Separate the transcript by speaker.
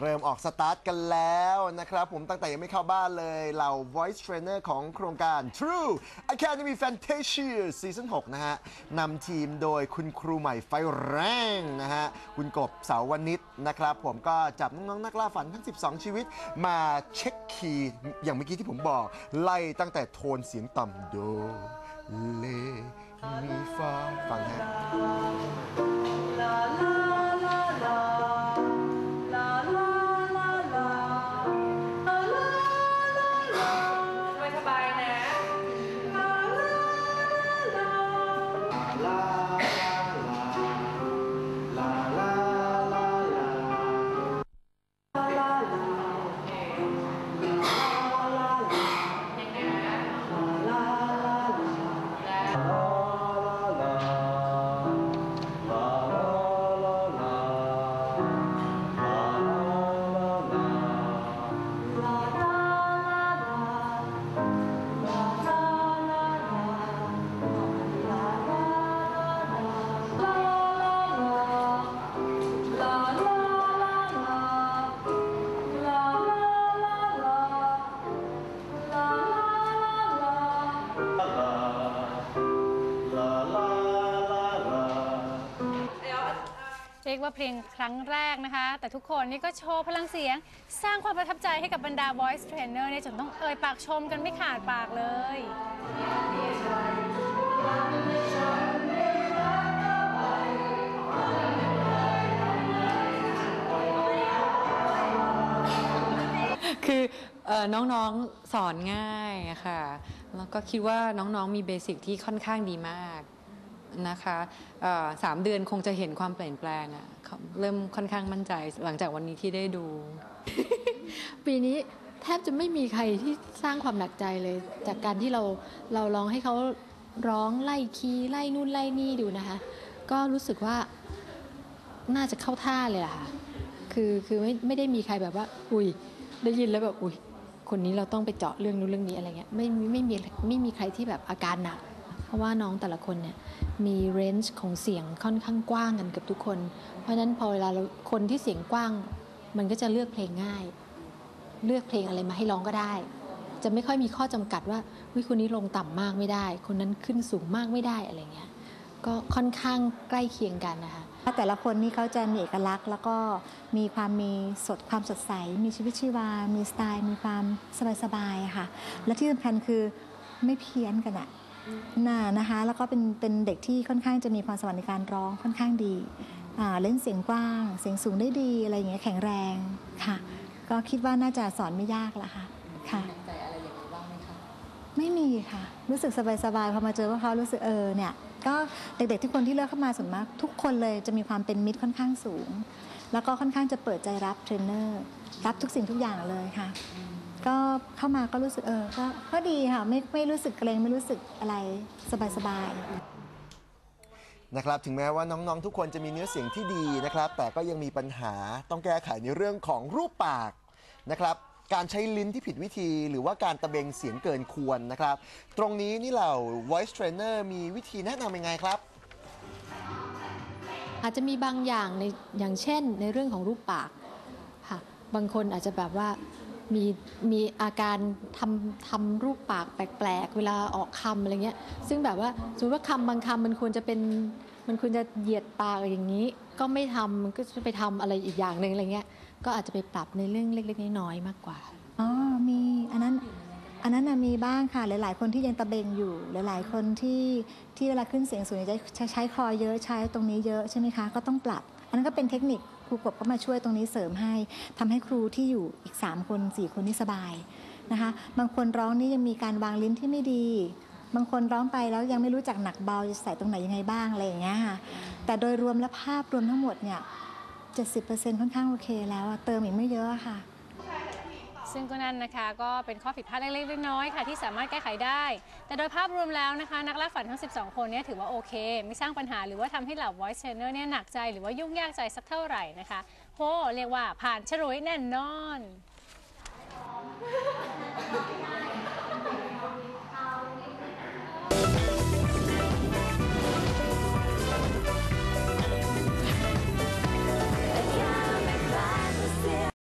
Speaker 1: เริ่มออกสตาร์ทกันแล้วนะครับ ผมตั้งแต่ยังไม่เข้าบ้านเลยเหล่า Voice Trainer ของโครงการ True Academy Fantasia Season 6 นะฮะนำทีมโดยคุณครูใหม่ไฟแรงนะฮะ คุณกบเสาวนิชนะครับ ผมก็จับน้องๆนักล่าฝันทั้ง 12 ชีวิต มาเช็คคีย์อย่างเมื่อกี้ที่ผมบอก ไล่ตั้งแต่โทนเสียงต่ำโดเลมีฟาฟังฮะ
Speaker 2: La.
Speaker 3: เรียกว่าเพลงครั้งแรกนะคะ แต่ทุกคนนี่ก็โชว์พลังเสียง สร้างความประทับใจให้กับบรรดา voice trainer เนี่ยจนต้องเอ่ยปากชมกันไม่ขาดปากเลย
Speaker 4: คือน้องๆสอนง่ายค่ะ แล้วก็คิดว่าน้องๆมีเบสิกที่ค่อนข้างดีมาก นะคะสามเดือนคงจะเห็นความเปลี่ยนแปลงอะเริ่มค่อนข้างมั่นใจหลังจากวันนี้ที่ได้ดู
Speaker 5: ปีนี้แทบจะไม่มีใครที่สร้างความหนักใจเลย จากการที่เราเราลองให้เขาร้องไล่คีย์ไล่นู่นไล่นี่ดูนะคะ ก็รู้สึกว่าน่าจะเข้าท่าเลยล่ะค่ะ คือคือไม่ไม่ได้มีใครแบบว่า อุ้ยได้ยินแล้วแบบอุ้ยคนนี้เราต้องไปเจาะเรื่องนู้นเรื่องนี้อะไรเงี้ยไม่ไม่ไม่มีไม่มีใครที่แบบอาการหนัก เพราะว่าน้องแต่ละคนเนี่ยมีเรนจ์ของเสียงค่อนข้างกว้างกันเกับทุกคน เพราะฉะนั้นพอเวลาคนที่เสียงกว้าง มันก็จะเลือกเพลงง่าย เลือกเพลงอะไรมาให้ร้องก็ได้ จะไม่ค่อยมีข้อจำกัดว่าวิคนนี้ลงต่ำมากไม่ได้ คนนั้นขึ้นสูงมากไม่ได้อะไรเงี้ยก็ค่อนข้างใกล้เคียงกันนะคะ
Speaker 6: แต่ละคนนี่เขาจะมีเอกลักษณ์ แล้วก็มีความมีสดความสดใส มีชีวิตชีวา มีสไตล์ มีความสบายๆค่ะ และที่สำคัญคือไม่เพี้ยนกันอะ น่านะคะแล้วก็เป็นเป็นเด็กที่ค่อนข้างจะมีความสวรรค์ในการร้องค่อนข้างดีอ่าเล่นเสียงกว้าง เสียงสูงได้ดีอะไรอย่างเงี้ยแข็งแรงค่ะ ก็คิดว่าน่าจะสอนไม่ยากละค่ะค่ะ
Speaker 4: ใจอะไรอย่างนี้บ้างไหมคะ
Speaker 6: ไม่มีค่ะ รู้สึกสบายๆพอมาเจอพวกเขารู้สึกเออเนี่ยก็เด็กๆทุกคนที่เลือกเข้ามาส่วนมากทุกคนเลยจะมีความเป็นมิตรค่อนข้างสูง แล้วก็ค่อนข้างจะเปิดใจรับเทรนเนอร์รับทุกสิ่งทุกอย่างเลยค่ะ ก็เข้ามาก็รู้สึกเออก็ก็ดีค่ะไม่ไม่รู้สึกเกรงไม่รู้สึกอะไรสบายๆ
Speaker 1: นะครับถึงแม้ว่าน้องๆ ทุกคนจะมีเนื้อเสียงที่ดีนะครับ แต่ก็ยังมีปัญหาต้องแก้ไขในเรื่องของรูปปากนะครับ การใช้ลิ้นที่ผิดวิธี หรือว่าการตะเบงเสียงเกินควรนะครับ ตรงนี้นี่เหล่า voice trainer มีวิธีแนะนำยังไงครับ
Speaker 5: อาจจะมีบางอย่างในอย่างเช่นในเรื่องของรูปปากค่ะบางคนอาจจะแบบว่า มีมีอาการทำทำรูปปากแปลกๆ เวลาออกคำอะไรเงี้ย ซึ่งแบบว่าสมมติว่าคำบางคำมันควรจะเป็นมันควรจะเหยียดปากอย่างนี้ ก็ไม่ทำก็จะไปทำอะไรอีกอย่างหนึ่งอะไรเงี้ย ก็อาจจะไปปรับในเรื่องเล็กๆน้อยๆมากกว่า
Speaker 6: อันนั้นนะมีบ้างค่ะหลาย ๆ คนที่ยังตะเบงอยู่ หลาย ๆ คนที่ที่เวลาขึ้นเสียงสูงจะใช้ใช้คอเยอะใช้ตรงนี้เยอะใช่ไหมคะก็ต้องปรับ อันนั้นก็เป็นเทคนิคครูกบก็มาช่วยตรงนี้เสริมให้ทำให้ครูที่อยู่อีก 3 คน 4 คนนี่สบายนะคะบางคนร้องนี่ยังมีการวางลิ้นที่ไม่ดี บางคนร้องไปแล้วยังไม่รู้จักหนักเบาจะใส่ตรงไหนยังไงบ้างอะไรอย่างเงี้ยค่ะแต่โดยรวมและภาพรวมทั้งหมดเนี่ย70%ค่อนข้างโอเคแล้วเติมอีกไม่เยอะค่ะ
Speaker 3: ซึ่งก็นั่นนะคะก็เป็นข้อผิดพลาดเล็กๆน้อยๆค่ะที่สามารถแก้ไขได้ แต่โดยภาพรวมแล้วนะคะ นักล่าฝันทั้ง 12 คนเนี่ยถือว่าโอเค ไม่สร้างปัญหาหรือว่าทำให้เหล่า voice trainer เนี่ยหนักใจหรือว่ายุ่งยากใจสักเท่าไหร่นะคะโหเรียกว่าผ่านฉลุยแน่นอน